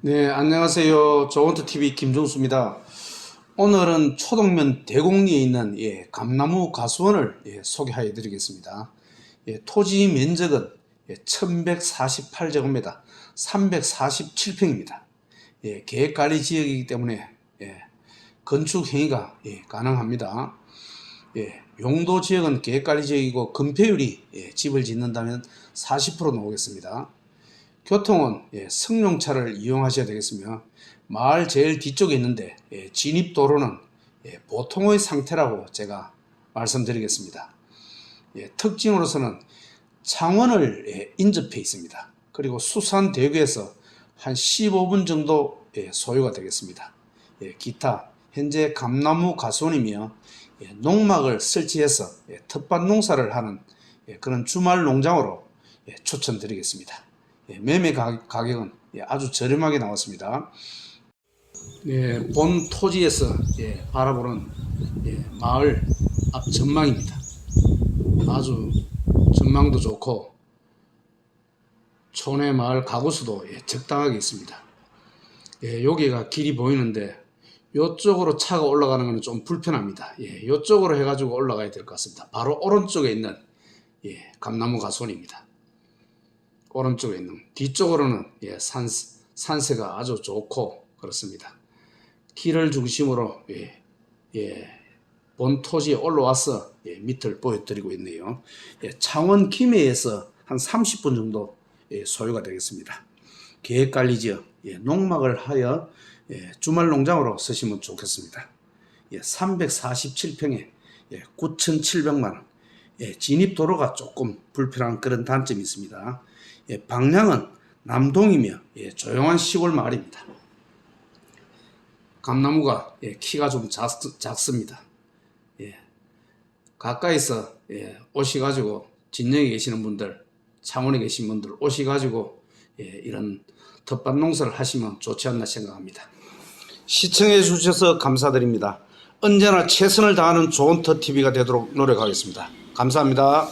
네, 안녕하세요. 조원트 TV 김종수입니다. 오늘은 초동면 대곡리에 있는 예, 감나무 가수원을 예, 소개해 드리겠습니다. 예, 토지 면적은 예, 1148제곱미터 347평입니다. 예, 계획관리 지역이기 때문에 예, 건축 행위가 예, 가능합니다. 예, 용도 지역은 계획관리 지역이고 건폐율이 예, 집을 짓는다면 40% 나오겠습니다. 교통은 예, 승용차를 이용하셔야 되겠으며 마을 제일 뒤쪽에 있는데 예, 진입 도로는 예, 보통의 상태라고 제가 말씀드리겠습니다. 예, 특징으로서는 창원을 예, 인접해 있습니다. 그리고 수산대교에서 한 15분 정도 예, 소요가 되겠습니다. 예, 기타 현재 감나무 가수원이며 예, 농막을 설치해서 예, 텃밭 농사를 하는 예, 그런 주말 농장으로 예, 추천드리겠습니다. 예, 매매 가, 가격은 예, 아주 저렴하게 나왔습니다. 네, 본 토지에서 예, 바라보는 예, 마을 앞 전망입니다. 아주 전망도 좋고 촌의 마을 가구수도 예, 적당하게 있습니다. 예, 여기가 길이 보이는데 이쪽으로 차가 올라가는 것은 좀 불편합니다. 예, 이쪽으로 해가지고 올라가야 될 것 같습니다. 바로 오른쪽에 있는 예, 감나무 가수원입니다. 오른쪽에 있는 뒤쪽으로는 예, 산, 산세가 아주 좋고 그렇습니다. 길을 중심으로 예, 예, 본 토지에 올라와서 예, 밑을 보여드리고 있네요. 예, 창원 김해에서 한 30분 정도 예, 소요가 되겠습니다. 계획관리지역 예, 농막을 하여 예, 주말 농장으로 쓰시면 좋겠습니다. 예, 347평에 예, 9,700만 원. 예, 진입 도로가 조금 불편한 그런 단점이 있습니다. 예, 방향은 남동이며 예, 조용한 시골 마을입니다. 감나무가 예, 키가 좀 작, 작습니다. 예, 가까이서 예, 오시가지고 진영에 계시는 분들, 창원에 계신 분들 오시가지고 예, 이런 텃밭 농사를 하시면 좋지 않나 생각합니다. 시청해 주셔서 감사드립니다. 언제나 최선을 다하는 좋은 터TV가 되도록 노력하겠습니다. 감사합니다.